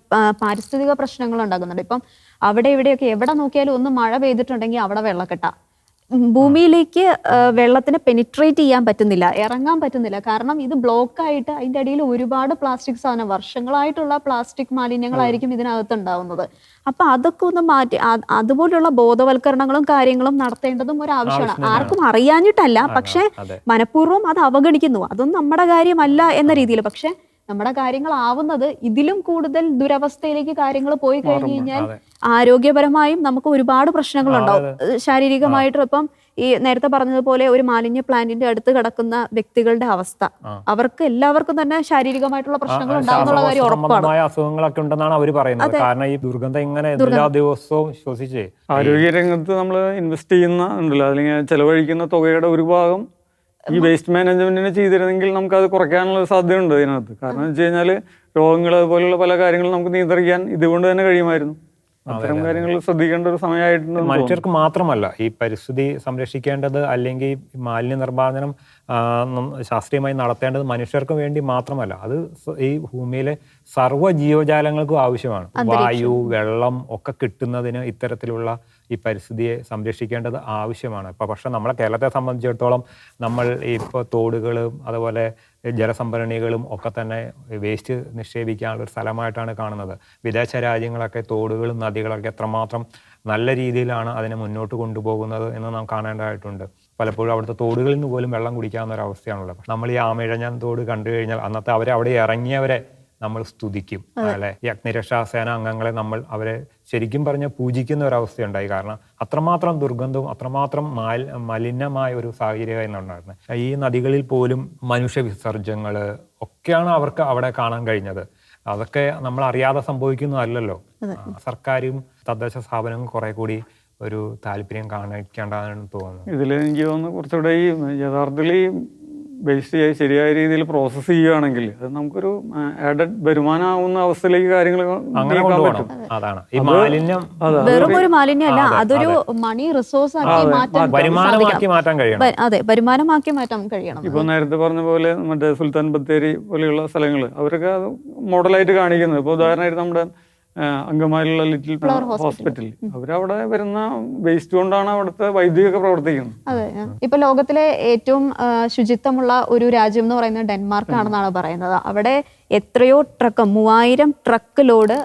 പാരിസ്ഥിതിക പ്രശ്നങ്ങൾ ഉണ്ടാകുന്നുണ്ട് ഇപ്പം അവിടെ ഇവിടെയൊക്കെ എവിടെ നോക്കിയാലും ഒന്ന് മഴ പെയ്തിട്ടുണ്ടെങ്കിൽ അവിടെ വെള്ളക്കെട്ട. ഉം, ഭൂമിയിലേക്ക് വെള്ളത്തിനെ പെനിട്രേറ്റ് ചെയ്യാൻ പറ്റുന്നില്ല ഇറങ്ങാൻ പറ്റുന്നില്ല. കാരണം ഇത് ബ്ലോക്ക് ആയിട്ട് അതിന്റെ അടിയിൽ ഒരുപാട് പ്ലാസ്റ്റിക് സാധനം വർഷങ്ങളായിട്ടുള്ള പ്ലാസ്റ്റിക് മാലിന്യങ്ങളായിരിക്കും ഇതിനകത്ത് ഉണ്ടാവുന്നത്. അപ്പൊ അതൊക്കെ ഒന്ന് മാറ്റി അത് അതുപോലുള്ള ബോധവൽക്കരണങ്ങളും കാര്യങ്ങളും നടത്തേണ്ടതും ഒരു ആവശ്യമാണ്. ആർക്കും അറിയാഞ്ഞിട്ടല്ല പക്ഷെ മനഃപൂർവം അത് അവഗണിക്കുന്നു. അതൊന്നും നമ്മുടെ കാര്യമല്ല എന്ന രീതിയിൽ. പക്ഷെ നമ്മുടെ കാര്യങ്ങൾ ആവുന്നത് ഇതിലും കൂടുതൽ ദുരവസ്ഥയിലേക്ക് കാര്യങ്ങൾ പോയി കഴിഞ്ഞു കഴിഞ്ഞാൽ. ആരോഗ്യപരമായും നമുക്ക് ഒരുപാട് പ്രശ്നങ്ങളുണ്ടാവും. ഉണ്ടാവും ശാരീരികമായിട്ടും ഇപ്പം ഈ നേരത്തെ പറഞ്ഞതുപോലെ ഒരു മാലിന്യ പ്ലാന്റിന്റെ അടുത്ത് കിടക്കുന്ന വ്യക്തികളുടെ അവസ്ഥ. അവർക്ക് എല്ലാവർക്കും തന്നെ ശാരീരികമായിട്ടുള്ള പ്രശ്നങ്ങൾ ഉണ്ടാകുന്നുള്ള കാര്യം ഉറപ്പാണ്. അസുഖങ്ങളൊക്കെ ഉണ്ടെന്നാണ് അവർ പറയുന്നത്. കാരണം ഈ ദുർഗന്ധം ഇങ്ങനെ എല്ലാ ദിവസവും ശ്വസിച്ചേ. ആരോഗ്യ രംഗത്ത് നമ്മൾ ഇൻവെസ്റ്റ് ചെയ്യുന്ന ഉണ്ടല്ലോ അല്ലെങ്കിൽ ചെലവഴിക്കുന്ന തുകയുടെ ഒരു ഭാഗം ഈ വേസ്റ്റ് മാനേജ്മെന്റിനെ ചെയ്തിരുന്നെങ്കിൽ നമുക്ക് അത് കുറയ്ക്കാനുള്ള സാധ്യതയുണ്ട് ഇതിനകത്ത്. കാരണം എന്ന് വെച്ച് കഴിഞ്ഞാൽ രോഗങ്ങൾ അതുപോലുള്ള പല കാര്യങ്ങളും നമുക്ക് നിയന്ത്രിക്കാൻ ഇതുകൊണ്ട് തന്നെ കഴിയുമായിരുന്നു. അത്തരം കാര്യങ്ങൾ ശ്രദ്ധിക്കേണ്ട ഒരു സമയമായിട്ടുണ്ട് മനുഷ്യർക്ക് മാത്രമല്ല ഈ പരിസ്ഥിതി സംരക്ഷിക്കേണ്ടത് അല്ലെങ്കിൽ മാലിന്യ നിർമ്മാർജനം ശാസ്ത്രീയമായി നടത്തേണ്ടത് മനുഷ്യർക്ക് വേണ്ടി മാത്രമല്ല. അത് ഈ ഭൂമിയിലെ സർവ ജീവജാലങ്ങൾക്കും ആവശ്യമാണ്. വായു വെള്ളം ഒക്കെ കിട്ടുന്നതിന് ഇത്തരത്തിലുള്ള ഈ പരിസ്ഥിതിയെ സംരക്ഷിക്കേണ്ടത് ആവശ്യമാണ്. ഇപ്പോൾ പക്ഷേ നമ്മളെ കേരളത്തെ സംബന്ധിച്ചിടത്തോളം നമ്മൾ ഇപ്പോൾ തോടുകളും അതുപോലെ ജലസംഭരണികളും ഒക്കെ തന്നെ വേസ്റ്റ് നിക്ഷേപിക്കാനുള്ള ഒരു സ്ഥലമായിട്ടാണ് കാണുന്നത്. വിദേശ രാജ്യങ്ങളൊക്കെ തോടുകളും നദികളൊക്കെ എത്രമാത്രം നല്ല രീതിയിലാണ് അതിനെ മുന്നോട്ട് കൊണ്ടുപോകുന്നത് എന്ന് നാം കാണേണ്ടതായിട്ടുണ്ട്. പലപ്പോഴും അവിടുത്തെ തോടുകളിൽ നിന്ന് പോലും വെള്ളം കുടിക്കാവുന്ന ഒരു അവസ്ഥയാണുള്ളത്. നമ്മൾ ഈ ആമിഴഞ്ഞാൻ തോട് കണ്ടു കഴിഞ്ഞാൽ അന്നത്തെ അവരെ അവിടെ ഇറങ്ങിയവരെ നമ്മൾ സ്തുതിക്കും. അല്ലെ ഈ അഗ്നിരക്ഷാസേന അംഗങ്ങളെ നമ്മൾ അവരെ ശരിക്കും പറഞ്ഞ പൂജിക്കുന്ന ഒരു അവസ്ഥയുണ്ടായി. കാരണം അത്രമാത്രം ദുർഗന്ധവും അത്രമാത്രം മാൽ മലിനമായ ഒരു സാഹചര്യമായിരുന്നു ഉണ്ടായിരുന്നത്. ഈ നദികളിൽ പോലും മനുഷ്യ വിസർജ്യങ്ങൾ ഒക്കെയാണ് അവർക്ക് അവിടെ കാണാൻ കഴിഞ്ഞത്. അതൊക്കെ നമ്മൾ അറിയാതെ സംഭവിക്കുന്നതല്ലല്ലോ. അല്ലല്ലോ സർക്കാരും തദ്ദേശ സ്ഥാപനങ്ങളും കുറെ കൂടി ഒരു താല്പര്യം കാണിക്കേണ്ടതാണ് തോന്നുന്നു. ഇതിൽ എനിക്ക് തോന്നുന്നു കുറച്ചുകൂടെ ഈ യഥാർത്ഥത്തിൽ ഈ വേസ്റ്റ് ശരിയായ രീതിയിൽ പ്രോസസ്സ് ചെയ്യുകയാണെങ്കിൽ അത് നമുക്കൊരു ആഡഡ് വരുമാനമാവുന്ന അവസ്ഥയിലേക്ക് കാര്യങ്ങൾ അങ്ങനെ കൊണ്ടുപോകണം. പറ്റും. അതാണ്. ഈ മാലിന്യം വെറും ഒരു മാലിന്യമല്ല അതൊരു മണി റിസോഴ്സ് ആക്കി മാറ്റാൻ വരുമാനമാക്കി മാറ്റാൻ കഴിയണം. അതെ വരുമാനമാക്കി മാറ്റാൻ കഴിയണം. ഇപ്പൊ നേരത്തെ പറഞ്ഞ പോലെ മറ്റേ സുൽത്താൻ ബത്തേരി പോലെയുള്ള സ്ഥലങ്ങൾ അവരൊക്കെ അത് മോഡലായിട്ട് കാണിക്കുന്നത്. ഇപ്പൊ ഉദാഹരണമായിട്ട് നമ്മുടെ അങ്കമാലിയുള്ള ലിറ്റിൽ ഹോസ്പിറ്റലിൽ. അവരവിടെ വരുന്ന വേസ്റ്റ് കൊണ്ടാണ് അവിടുത്തെ വൈദ്യുതിയൊക്കെ പ്രവർത്തിക്കുന്നത്. അതെ. ഇപ്പൊ ലോകത്തിലെ ഏറ്റവും ശുചിത്വമുള്ള ഒരു രാജ്യം എന്ന് പറയുന്നത് ഡെൻമാർക്ക് ആണെന്നാണ് പറയുന്നത്. അവിടെ എത്രയോ ട്രക്ക് മൂവായിരം ട്രക്ക് ലോഡ്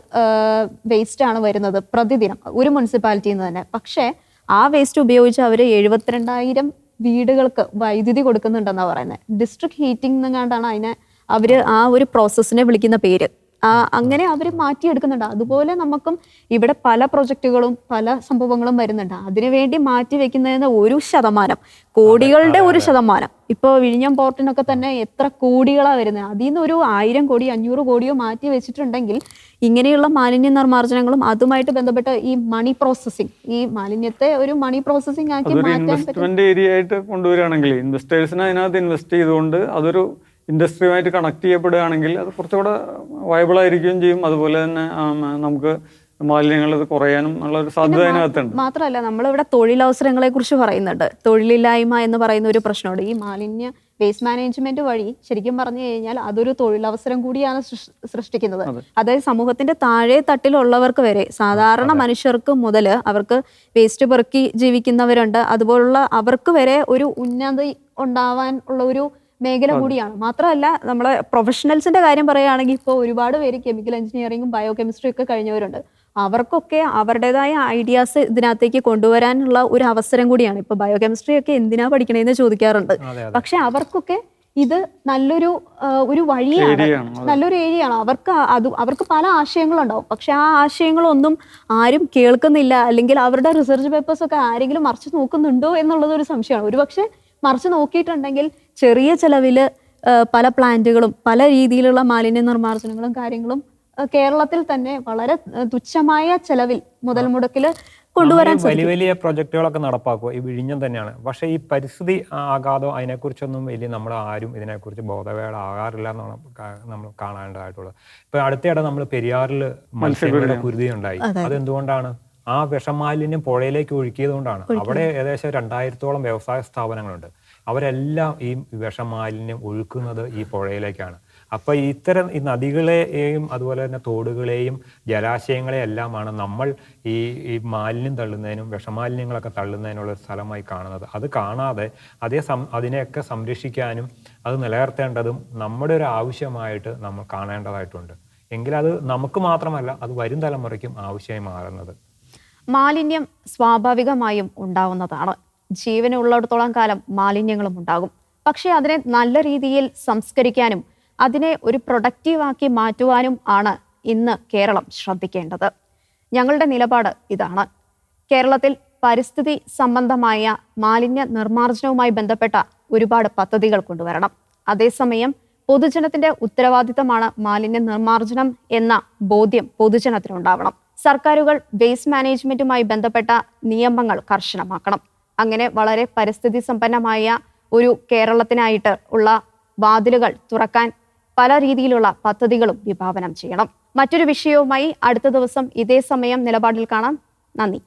വേസ്റ്റ് ആണ് വരുന്നത് പ്രതിദിനം ഒരു മുനിസിപ്പാലിറ്റിയിൽ നിന്ന് തന്നെ. പക്ഷേ ആ വേസ്റ്റ് ഉപയോഗിച്ച് അവർ എഴുപത്തിരണ്ടായിരം വീടുകൾക്ക് വൈദ്യുതി കൊടുക്കുന്നുണ്ടെന്നാണ് പറയുന്നത്. ഡിസ്ട്രിക്ട് ഹീറ്റിംഗ് എന്നെങ്ങാണ്ടാണ് അതിനെ അവർ ആ ഒരു പ്രോസസ്സിനെ വിളിക്കുന്ന പേര്. അങ്ങനെ അവർ മാറ്റിയെടുക്കുന്നുണ്ട്. അതുപോലെ നമുക്കും ഇവിടെ പല പ്രൊജക്റ്റുകളും പല സംഭവങ്ങളും വരുന്നുണ്ട്. അതിനുവേണ്ടി മാറ്റി വെക്കുന്നതിന് ഒരു ശതമാനം കോടികളുടെ ഒരു ശതമാനം. ഇപ്പോൾ വിഴിഞ്ഞം പോർട്ടിനൊക്കെ തന്നെ എത്ര കോടികളാ വരുന്നത്? അതിൽ നിന്ന് ഒരു ആയിരം കോടി അഞ്ഞൂറ് കോടിയോ മാറ്റി വെച്ചിട്ടുണ്ടെങ്കിൽ ഇങ്ങനെയുള്ള മാലിന്യ നിർമ്മാർജനങ്ങളും അതുമായിട്ട് ബന്ധപ്പെട്ട ഈ മണി പ്രോസസ്സിംഗ് ഈ മാലിന്യത്തെ ഒരു മണി പ്രോസസ്സിംഗ് ആക്കി മാറ്റാൻ പറ്റും ഇൻവെസ്റ്റ്മെന്റ് ഏരിയ ആയിട്ട് കൊണ്ടുവരികയാണെങ്കിൽ ഇൻവെസ്റ്റേഴ്സിന് അതിനകത്ത് ഇൻവെസ്റ്റ് ചെയ്തുകൊണ്ട് അതൊരു ഇൻഡസ്ട്രിയുമായിട്ട് കണക്ട് ചെയ്യപ്പെടുകയാണെങ്കിൽ അത് കുറച്ചുകൂടെ വയബിൾ ആയിരിക്കുകയും ചെയ്യും. അതുപോലെ തന്നെ നമുക്ക് മാലിന്യങ്ങൾ കുറയാനും ഉള്ള ഒരു സാധ്യത അതിനകത്തുണ്ട്. മാത്രമല്ല നമ്മളിവിടെ തൊഴിലവസരങ്ങളെ കുറിച്ച് പറയുന്നുണ്ട്. തൊഴിലില്ലായ്മ എന്ന് പറയുന്ന ഒരു പ്രശ്നമുണ്ട്. ഈ മാലിന്യ വേസ്റ്റ് മാനേജ്മെന്റ് വഴി ശരിക്കും പറഞ്ഞു കഴിഞ്ഞാൽ അതൊരു തൊഴിലവസരം കൂടിയാണ് സൃഷ്ടിക്കുന്നത്. അതായത് സമൂഹത്തിന്റെ താഴെ തട്ടിലുള്ളവർക്ക് വരെ സാധാരണ മനുഷ്യർക്ക് മുതൽ അവർക്ക് വേസ്റ്റ് പെറുക്കി ജീവിക്കുന്നവരുണ്ട്. അതുപോലുള്ള അവർക്ക് വരെ ഒരു ഉന്നതി ഉണ്ടാവാൻ ഉള്ള ഒരു മേഖല കൂടിയാണ്. മാത്രമല്ല നമ്മളെ പ്രൊഫഷണൽസിന്റെ കാര്യം പറയുകയാണെങ്കിൽ ഇപ്പോൾ ഒരുപാട് പേര് കെമിക്കൽ എഞ്ചിനീയറിംഗും ബയോ കെമിസ്ട്രിയും ഒക്കെ കഴിഞ്ഞവരുണ്ട്. അവർക്കൊക്കെ അവരുടേതായ ഐഡിയാസ് ഇതിനകത്തേക്ക് കൊണ്ടുവരാനുള്ള ഒരു അവസരം കൂടിയാണ്. ഇപ്പൊ ബയോ കെമിസ്ട്രി ഒക്കെ എന്തിനാ പഠിക്കണേന്ന് ചോദിക്കാറുണ്ട്. പക്ഷെ അവർക്കൊക്കെ ഇത് നല്ലൊരു ഒരു വഴിയാണ്. നല്ലൊരു ഏരിയയാണ്. അവർക്ക് അത് അവർക്ക് പല ആശയങ്ങളുണ്ടാവും. പക്ഷെ ആ ആശയങ്ങളൊന്നും ആരും കേൾക്കുന്നില്ല. അല്ലെങ്കിൽ അവരുടെ റിസർച്ച് പേപ്പേഴ്സ് ഒക്കെ ആരെങ്കിലും മറിച്ച് നോക്കുന്നുണ്ടോ എന്നുള്ളത് ഒരു സംശയമാണ്. ഒരുപക്ഷെ മറിച്ച് നോക്കിയിട്ടുണ്ടെങ്കിൽ ചെറിയ ചെലവിൽ പല പ്ലാന്റുകളും പല രീതിയിലുള്ള മാലിന്യ നിർമ്മാർജനങ്ങളും കാര്യങ്ങളും കേരളത്തിൽ തന്നെ വളരെ തുച്ഛമായ ചെലവിൽ മുതൽ മുടക്കിൽ കൊണ്ടുവരാൻ വലിയ വലിയ പ്രൊജക്ടുകളൊക്കെ നടപ്പാക്കുക. ഈ വിഴിഞ്ഞം തന്നെയാണ്. പക്ഷേ ഈ പരിസ്ഥിതി ആഘാതം അതിനെക്കുറിച്ചൊന്നും വലിയ നമ്മൾ ആരും ഇതിനെക്കുറിച്ച് ബോധവേടാകാറില്ല എന്നാണ് നമ്മൾ കാണേണ്ടതായിട്ടുള്ളത്. ഇപ്പൊ അടുത്തിടെ നമ്മൾ പെരിയാറിൽ മത്സ്യങ്ങളുടെ കുരുതി ഉണ്ടായി അതെന്തുകൊണ്ടാണ്? ആ വിഷമാലിന്യം പുഴയിലേക്ക് ഒഴുക്കിയത്. കൊണ്ടാണ് അവിടെ ഏകദേശം രണ്ടായിരത്തോളം വ്യവസായ സ്ഥാപനങ്ങളുണ്ട്. അവരെല്ലാം ഈ വിഷമാലിന്യം ഒഴുക്കുന്നത് ഈ പുഴയിലേക്കാണ്. അപ്പോൾ ഇത്തരം ഈ നദികളെയും അതുപോലെ തന്നെ തോടുകളെയും ജലാശയങ്ങളെയും എല്ലാമാണ് നമ്മൾ ഈ ഈ മാലിന്യം തള്ളുന്നതിനും വിഷമാലിന്യങ്ങളൊക്കെ തള്ളുന്നതിനുള്ള സ്ഥലമായി കാണുന്നത്. അത് കാണാതെ അതേ സം അതിനെയൊക്കെ സംരക്ഷിക്കാനും അത് നിലനിർത്തേണ്ടതും നമ്മുടെ ഒരു ആവശ്യമായിട്ട് നമ്മൾ കാണേണ്ടതായിട്ടുണ്ട്. എങ്കിലത് നമുക്ക് മാത്രമല്ല അത് വരും തലമുറയ്ക്കും ആവശ്യമായി മാറുന്നത്. മാലിന്യം സ്വാഭാവികമായും ഉണ്ടാവുന്നതാണ്. ജീവനുള്ളിടത്തോളം കാലം മാലിന്യങ്ങളും ഉണ്ടാകും. പക്ഷേ അതിനെ നല്ല രീതിയിൽ സംസ്കരിക്കാനും അതിനെ ഒരു പ്രൊഡക്റ്റീവാക്കി മാറ്റുവാനും ആണ് ഇന്ന് കേരളം ശ്രദ്ധിക്കേണ്ടത്. ഞങ്ങളുടെ നിലപാട് ഇതാണ്. കേരളത്തിൽ പരിസ്ഥിതി സംബന്ധമായ മാലിന്യ നിർമ്മാർജനവുമായി ബന്ധപ്പെട്ട ഒരുപാട് പദ്ധതികൾ കൊണ്ടുവരണം. അതേസമയം പൊതുജനത്തിന്റെ ഉത്തരവാദിത്തമാണ് മാലിന്യ നിർമ്മാർജനം എന്ന ബോധ്യം പൊതുജനത്തിനുണ്ടാവണം. സർക്കാരുകൾ വേസ്റ്റ് മാനേജ്മെന്റുമായി ബന്ധപ്പെട്ട നിയമങ്ങൾ കർശനമാക്കണം. അങ്ങനെ വളരെ പരിസ്ഥിതി സമ്പന്നമായ ഒരു കേരളത്തിനായിട്ട് ഉള്ള വാതിലുകൾ തുറക്കാൻ പല രീതിയിലുള്ള പദ്ധതികളും വിഭാവനം ചെയ്യണം. മറ്റൊരു വിഷയവുമായി അടുത്ത ദിവസം ഇതേ സമയം നിലപാടിൽ കാണാം. നന്ദി.